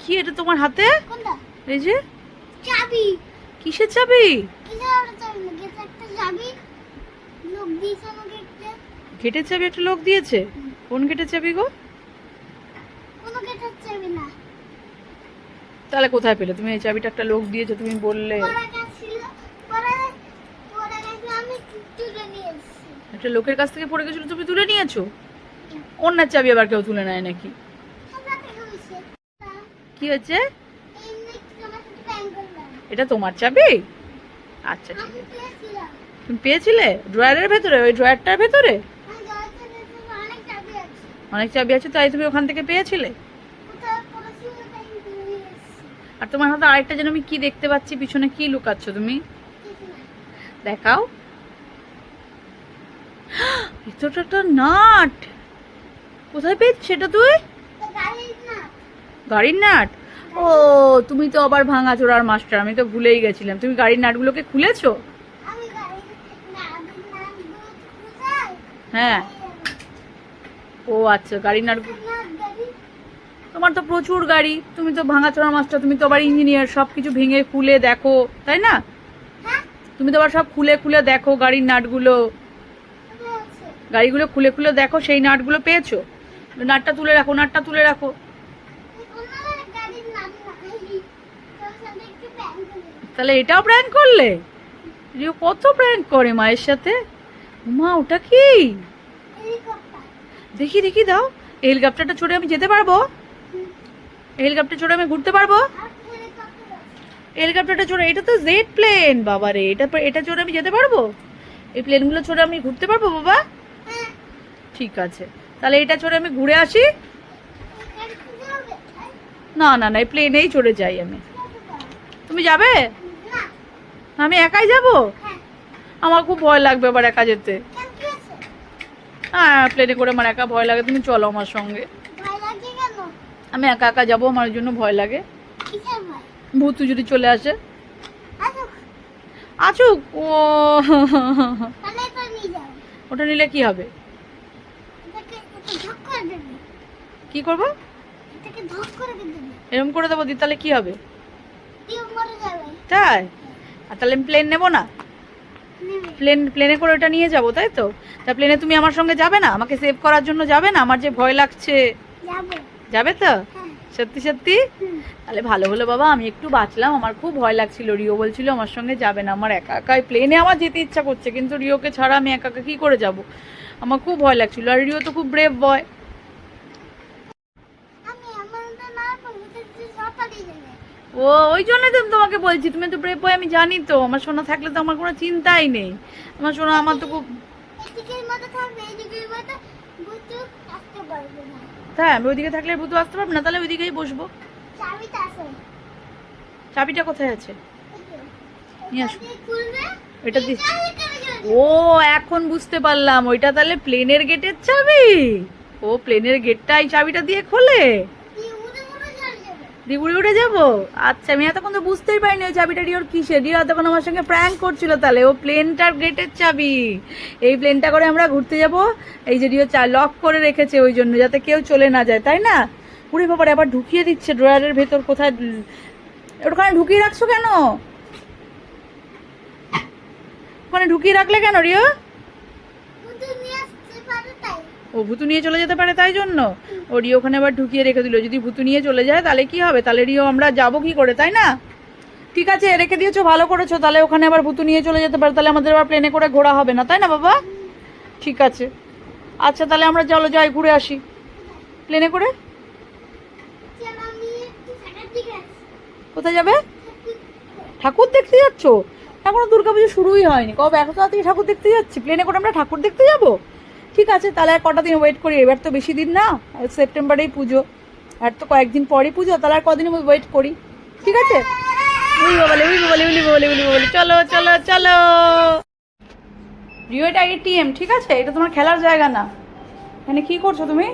কি এটা তোমার হাতে? এই যে? চাবি। কিসের চাবি? কিসের চাবি একটা লোক দিয়েছে গেটের চাবি একটা লোক দিয়েছে? কোন গেটের চাবি গো? তাহলে কোথায় পেলে? তুমি এই চাবিটা একটা লোক দিয়েছ তুমি বললে। একটা লোকের কাছ থেকে পড়ে গেছিল তুমি তুলে নিয়েছো? অন্যের চাবি আবার কেউ তুলে নেয় নাকি? কি করলাম এটা তোমার চাবি? আচ্ছা ঠিক আছে। পেয়েছিলে? ড্রয়ারের ভেতরে? ওই ড্রয়ারটার ভেতরে? অনেক চাবি আছে, তাই তুমি ওখান থেকে পেয়েছিলে? আর তোমার হাতে আরেকটা যেন আমি কি দেখতে পাচ্ছি, পিছনে কি লুকাচ্ছ তুমি? দেখাও। একটা নাট। কোথায় পেয়েছিস সেটা তুই? গাড়ির নাট? ও তুমি তো আবার ভাঙা চোরার মাস্টার আমি তো ভুলেই গেছিলাম। তুমি গাড়ির নাটগুলোকে খুলেছো? হ্যাঁ। ও আচ্ছা গাড়ির নাট তোমার তো প্রচুর গাড়ি তুমি তো ভাঙা চোরার মাস্টার তুমি তো আবার ইঞ্জিনিয়ার সব কিছু ভেঙে খুলে দেখো তাই না? হ্যাঁ। তুমি তো আবার সব খুলে খুলে দেখো গাড়ির নাটগুলো। গাড়িগুলো খুলে খুলে দেখো সেই নাটগুলো পেয়েছ? নাটটা তুলে রাখো নাটটা তুলে রাখো ওনার গাড়ির নাম না এই তোর সাথে একটু প্যান করে তাহলে এটাও প্র্যাঙ্ক করলে? রিও কত প্র্যাঙ্ক করে মায়ের সাথে? মা, ওটা কি? দেখি দেখি, দাও। হেলিকপ্টারটা চড়ে আমি যেতে পারব? হেলিকপ্টার চড়ে আমি ঘুরতে পারব? হেলিকপ্টারটা চড়ে, এটা তো জেড প্লেন বাবা রে। এটা এটা চড়ে আমি যেতে পারব? এই প্লেনগুলো চড়ে আমি ঘুরতে পারব, বাবা? ঠিক আছে। তাহলে এটা চড়ে আমি ঘুরে আসি? না না না, এই প্লেনেই চড়ে যাই আমি। তুমি যাবে? আমি একাই যাব? আমার খুব ভয় লাগবে আবার একা যেতে। হ্যাঁ প্লেনে করে আমার একা ভয় লাগে। তুমি চলো আমার সঙ্গে। আমি একা একা যাব আমার জন্য ভয় লাগে। ভূতু যদি চলে আসে? আচুক ও। ওটা নিলে কি হবে? কি করব? ধক করে এরকম করে দেবো দি তাহলে কি হবে? তাই? আর তাহলে আমি প্লেন নেব না? প্লেন প্লেনে করে ওটা নিয়ে যাব তাই তো? তা প্লেনে তুমি আমার সঙ্গে যাবে না? আমাকে সেভ করার জন্য যাবে না? আমার যে ভয় লাগছে। যাবে। তো? হ্যাঁ। সত্যি সত্যি? তাহলে ভালো হলো বাবা আমি একটু বাঁচলাম। আমার খুব ভয় লাগছিল। রিও বলছিল আমার সঙ্গে যাবে না। আমার একা একাই প্লেনে আমার যেতে ইচ্ছা করছে কিন্তু রিওকে ছাড়া আমি একা একা কী করে যাব? আমার খুব ভয় লাগছিল। আর রিও তো খুব ব্রেভ বয় ও ওই জন্যই তো তোমাকে বলছি তুমি তো বয় আমি জানি তো আমার সোনা থাকলে তো আমার কোনো চিন্তাই নেই। আমার সোনা আমার তো খুব তাই আমি ওইদিকে থাকলে ভূতু আসতে পারব না তাহলে ওইদিকেই বসবো। চাবিটা কোথায় আছে? নিয়ে আসো। এটা দি ও এখন বুঝতে পারলাম ওইটা তাহলে প্লেনের গেটের চাবি? ও প্লেনের গেটটা এই চাবিটা দিয়ে খোলে? দিগুড়ি উঠে যাব? আচ্ছা আমি এতক্ষণ তো বুঝতেই পারিনি ওই চাবিটা রিওর কিসে রিও এতক্ষণ আমার সঙ্গে প্র্যাঙ্ক করছিল তাহলে, ও প্লেনটার গেটের চাবি। এই প্লেনটা করে আমরা ঘুরতে যাব। এই যে রিও চা লক করে রেখেছে ওই জন্য, যাতে কেউ চলে না যায়, তাই না? উড়ে বাবার, আবার ঢুকিয়ে দিচ্ছে ড্রয়ারের ভেতর, কোথায় ওখানে ঢুকিয়ে রাখছো কেন? ওখানে ঢুকিয়ে রাখলে কেন, রিও বুঝতে নিয়ে আসতে পারে তাই ও ভুতু নিয়ে চলে যেতে পারে তাই জন্য? ও রিও ওখানে আবার ঢুকিয়ে রেখে দিল। যদি ভুতু নিয়ে চলে যায় তাহলে কি হবে? তাহলে রিও আমরা যাব কি করে, তাই না? ঠিক আছে, রেখে দিয়েছ, ভালো করেছ। তাহলে ওখানে আবার ভুতু নিয়ে চলে যেতে পারে। তাহলে আমাদের আবার প্লেনে করে ঘোরা হবে না, তাই না বাবা? ঠিক আছে। আচ্ছা তাহলে আমরা চলো, যাই, ঘুরে আসি। প্লেনে করে? কোথায় যাবে? ঠাকুর দেখতে যাচ্ছ? এখনও দুর্গাপুজো শুরুই হয়নি। কবে? এত তাড়াতাড়ি ঠাকুর দেখতে যাচ্ছি। প্লেনে করে আমরা ঠাকুর দেখতে যাব? ঠিক আছে, তাহলে আর কটা দিন ওয়েট করি? এবার তো বেশি দিন না সেপ্টেম্বরেই পুজো। আর তো কয়েকদিন পরই পুজো, তাহলে আর কদিন ওয়েট করি? ঠিক আছে? উই বলে উই বলে উলি বলে উলি বলে চলো চলো চলো। রিও এটা এটিএম ঠিক আছে? এটা তোমার খেলার জায়গা না। এখানে কি করছ তুমি?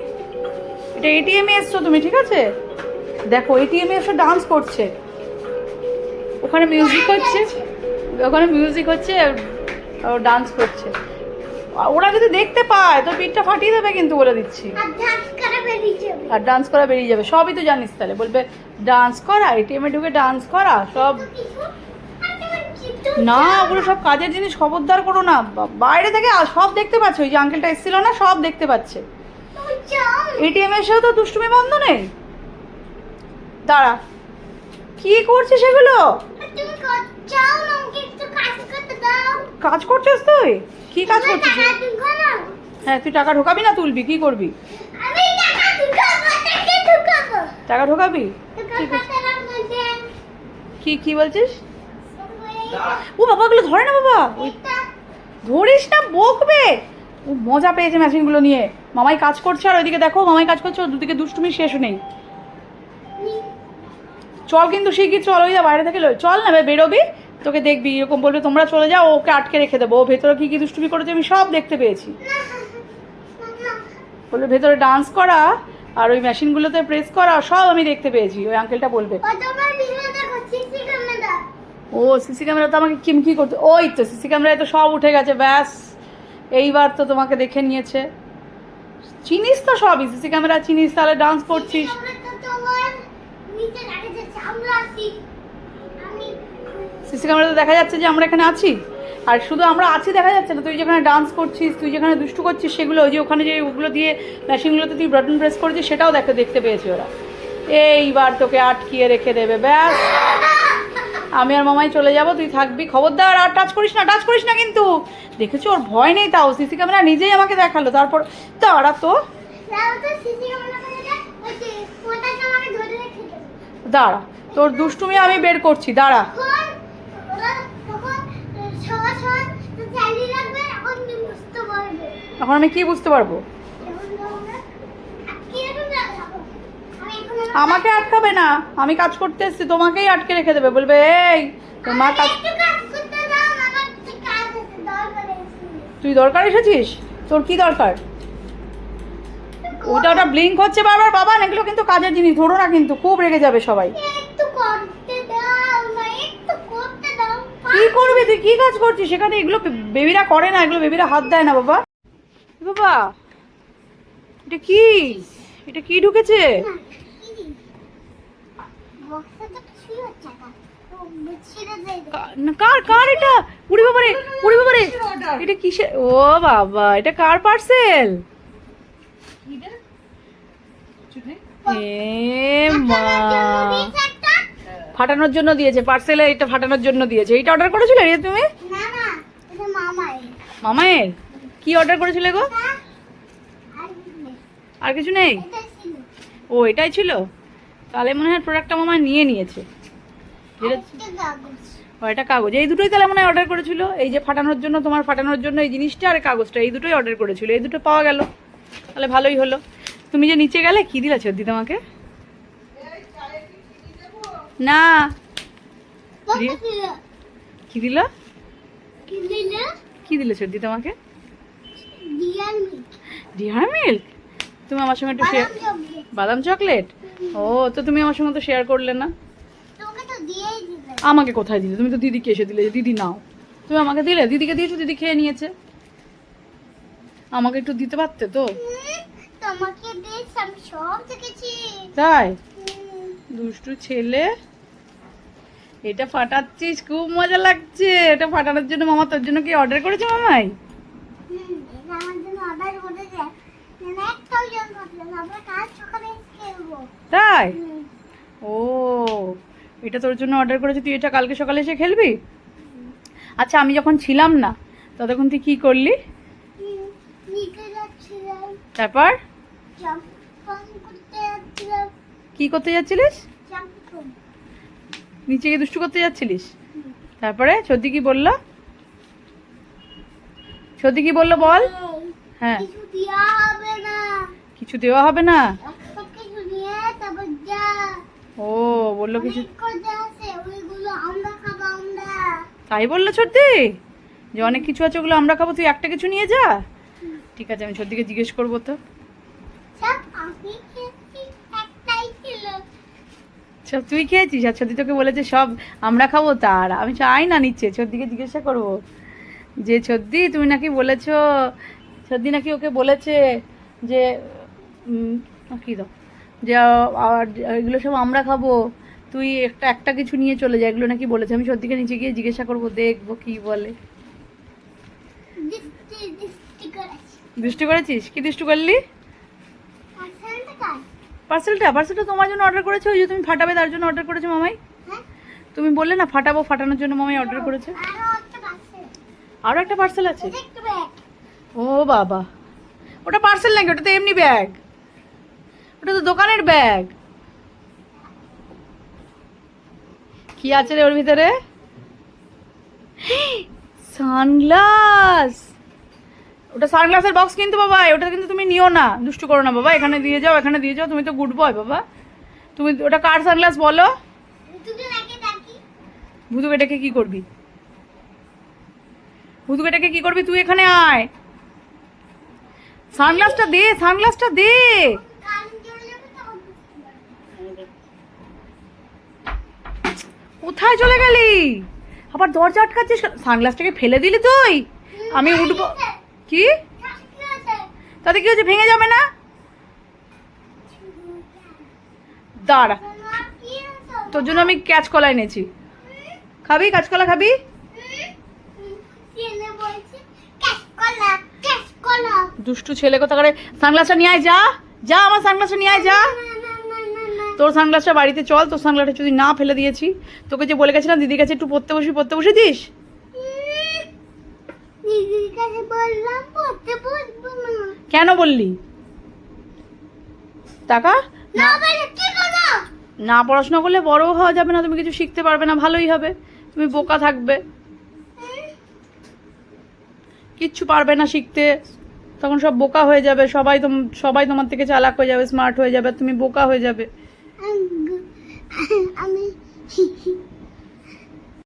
এটা এটিএমে এসছো তুমি, ঠিক আছে? দেখো এটিএমে এসে ডান্স করছে। ওখানে মিউজিক হচ্ছে, ওখানে মিউজিক হচ্ছে ডান্স করছে। ওরা যদি দেখতে পায় তো পিঠটা ফাটিয়ে দেবে কিন্তু বলে দিচ্ছি। আর ডান্স করা বেরিয়ে যাবে। সবই তো জানিস তাহলে। বলবে ডান্স করা এটিএমে ঢুকে ডান্স করা সব না ওগুলো সব কাজের জিনিস খবরদার করো না। বাইরে থেকে সব দেখতে পাচ্ছে ওই যে আঙ্কেলটা এসেছিল না সব দেখতে পাচ্ছে। এটিএম এর সাথে তো দুষ্টুমি বন্ধ নেই। দাঁড়া কি করছিস সেগুলো কাজ করছিস তুই? কি কাজ করছিস? হ্যাঁ তুই টাকা ঢোকাবি না তুলবি? কি করবি? টাকা ঢুকাবো? ঠিক আছে কি কি বলছিস? ও বাবা গুলো ধরে না বাবা। ধরিস না বকবে। ও মজা পেয়েছে মেশিনগুলো নিয়ে। মামাই কাজ করছে আর ওইদিকে দেখো মামাই কাজ করছে দুদিকে দুষ্টুমি শেষ নেই। চল কিন্তু শিগগির চল ওই যা বাইরে থেকে লই। চল না বে, বেরোবি। তোকে দেখবি এরকম বলবে তোমরা চলে যাও ওকে আটকে রেখে দেবো। ও ভেতরে কি কি দুষ্টুমি করেছে আমি সব দেখতে পেয়েছি। বলবে ভেতরে ডান্স করা আর ওই মেশিনগুলোতে প্রেস করা সব আমি দেখতে পেয়েছি। ওই আঙ্কেলটা বলবে। ও সিসি ক্যামেরা তো আমাকে কিমকি করতে। ওই তো সিসি ক্যামেরায় তো সব উঠে গেছে ব্যাস। এইবার তো তোমাকে দেখে নিয়েছে। চিনিস তো সবই সিসি ক্যামেরা চিনিস তাহলে ডান্স করছিস আমরা তো তোমার নিচে রাখে যাচ্ছে আমরা আছি আমি সিসি ক্যামেরাতে দেখা যাচ্ছে যে আমরা এখানে আছি। আর শুধু আমরা আছি দেখা যাচ্ছে না। তুই যেখানে ডান্স করছিস তুই যেখানে দুষ্টু করছিস সেগুলো ওই যে ওখানে যে ওগুলো দিয়ে মেশিনগুলোতে তুই বাটন প্রেস করেছিস সেটাও দেখে দেখতে পেয়েছি ওরা। এইবার তোকে আটকিয়ে রেখে দেবে ব্যাস। আমি আর মামাই চলে যাব তুই থাকবি। খবরদার আর টাচ করিস না টাচ করিস না কিন্তু। দেখেছি ওর ভয় নেই তাও। সিসি ক্যামেরা নিজেই আমাকে দেখাল। তারপর দাঁড়া তো। দাঁড়া। তোর দুষ্টুমি আমি বের করছি। দাঁড়া তখন ওরা তখন সবার সবার চালিয়ে রাখবে এখন আমি কি বুঝতে পারব? আমাকে আটকাবে না। আমি কাজ করতে এসেছি তোমাকেই আটকে রেখে দেবে। বলবে এই তোমার কাজ তুই দরকার এসেছিস? তোর কি দরকার? ওটা ওটা ব্লিঙ্ক হচ্ছে বারবার। বাবা না এগুলো কিন্তু কাজের জিনিস ধরো না কিন্তু খুব রেগে যাবে সবাই একটু করতে দাও না একটু করতে দাও কি করবি? তুই কি কাজ করছিস? সেখানে এগুলো বেবিরা করে না এগুলো বেবিরা হাত দেয় না বাবা। বাবা এটা কি? এটা কি ঢুকেছে? বক্সে তো কিছুই হচ্ছে না ও ছিঁড়ে যায় কা- না, কার কার এটা? উড়ি বাবা রে উড়ি বাবা এটা কিসের? ও বাবা এটা কার পার্সেল? এ মা। একটা ফাটানোর জন্য দিয়েছে পার্সেলে এটা ফাটানোর জন্য দিয়েছে। এইটা অর্ডার করেছিলে রে তুমি? মামায়ের। কি অর্ডার করেছিলে গো? আর কিছু নেই? ও এটাই ছিল? তাহলে মনে হয় প্রোডাক্টটা মামা নিয়ে নিয়েছে। ও এটা কাগজ। এই দুটোই তাহলে মনে হয় অর্ডার করেছিল? এই যে ফাটানোর জন্য তোমার ফাটানোর জন্য এই জিনিসটা আর কাগজটা এই দুটোই অর্ডার করেছিল। এই দুটো পাওয়া গেল। তাহলে ভালোই হলো। তুমি যে নিচে গেলে কি দিলা সর্দি তোমাকে না। কি দিল? কি দিল? কি দিলে? সর্দি তোমাকে? ডিহার মিল্ক। তুমি আমার সঙ্গে একটু শেয়ার বাদাম চকলেট ও তো তুমি আমার সঙ্গে তো শেয়ার করলে না। আমাকে কোথায় দিলে? তুমি তো দিদিকে এসে দিলে দিদি নাও। তুমি আমাকে দিলে? দিদিকে দিয়েছ? দিদি খেয়ে নিয়েছে? আমাকে একটু দিতে পারতে তো? তোমাকে দিয়েছি আমি সব দেখেছি। তাই? দুষ্টু ছেলে। এটা ফাটাচ্ছিস খুব মজা লাগছে। এটা ফাটানোর জন্য মামা তোর জন্য কি অর্ডার করেছে মামাই? তাই? ও এটা তোর জন্য অর্ডার করেছে তুই এটা কালকে সকালে এসে খেলবি? আচ্ছা আমি যখন ছিলাম না ততক্ষণ তুই কি করলি? তারপর? কি করতে যাচ্ছিলিস? নিচে গিয়ে দুষ্টু করতে যাচ্ছিলিস? তারপরে সর্দি কি বলল? সর্দি কি বলল বল? হ্যাঁ। কিছু দেওয়া হবে না। ও বলল কিছু তাই বলল সর্দি যে অনেক কিছু আছে ওগুলো আমরা খাব তুই একটা কিছু নিয়ে যা। ঠিক আছে আমি সর্দিকে জিজ্ঞেস করব তো সব আমি খেয়েছি একটাই ছিল সব তুই খেয়েছিস? আর সর্দি তোকে বলেছে সব আমরা খাব তার। আমি চাই না নিচ্ছে সর্দিকে জিজ্ঞাসা করব। যে সর্দি তুমি নাকি বলেছ সর্দি নাকি ওকে বলেছে যে কি দাও যে এগুলো সব আমরা খাব তুই একটা একটা কিছু নিয়ে চলে যা এগুলো নাকি বলেছে। আমি সত্যিকে নিচে গিয়ে জিজ্ঞাসা করব দেখব কি বলে। দৃষ্টি দৃষ্টি করেছি। দৃষ্টি করেছিস? কি দৃষ্টি করলি? পার্সেলটা পার্সেলটা তোমার জন্য অর্ডার করেছে? ওই যে তুমি ফাটাবে তার জন্য অর্ডার করেছ মামাই? হ্যাঁ। তুমি বললে না ফাটাবো ফাটানোর জন্য মামাই অর্ডার করেছে। আরও একটা পার্সেল আরও একটা পার্সেল আছে? ও বাবা। ওটা পার্সেল নাকি? ওটা তো এমনি ব্যাগ ওটা তো দোকানের ব্যাগ কি আছে রে ওর ভিতরে? সানগ্লাস ওটা সানগ্লাসের বক্স কিন্তু বাবা ওটা কিন্তু তুমি নিও না। দুষ্টু করো না বাবা এখানে দিয়ে যাও এখানে দিয়ে যাও তুমি তো গুড বয় বাবা। তুমি ওটা কার সানগ্লাস বলো? লাগে ডাকি। কি করবি? ভুতুকে ডেকে কি করবি? তুই এখানে আয়। সানগ্লাসটা দে সানগ্লাসটা দে। কোথায় চলে গেলি? আবার দরজা আটকাচ্ছিস সানগ্লাসটাকে ফেলে দিলি তুই? আমি উঠবো কি? তাতে কি হচ্ছে ভেঙে যাবে না? দাঁড়া? তোর জন্য আমি ক্যাচ কলা এনেছি। খাবি? কাঁচকলা খাবি। দুষ্টু ছেলে কোথা করে সানগ্লাসটা নিয়ে যা। যা আমার সানগ্লাসটা নিয়ে যা। তোর সানগ্লাসটা বাড়িতে চল তোর সানগ্লাসটা যদি না ফেলে দিয়েছি তোকে যে বলে গেছিলাম দিদির কাছে একটু পড়তে বসি পড়তে বসেছিস হুম, দিদির কাছে বললাম পড়তে বসবো না। কেন বললি? টাকা না বলে কি করব? না পড়াশোনা করলে বড় হওয়া যাবে না তুমি কিছু শিখতে পারবে না ভালোই হবে। তুমি বোকা থাকবে। কিচ্ছু পারবে না শিখতে। তখন সব বোকা হয়ে যাবে সবাই তোম সবাই তোমার থেকে চালাক হয়ে যাবে স্মার্ট হয়ে যাবে তুমি বোকা হয়ে যাবে। আমি- আমি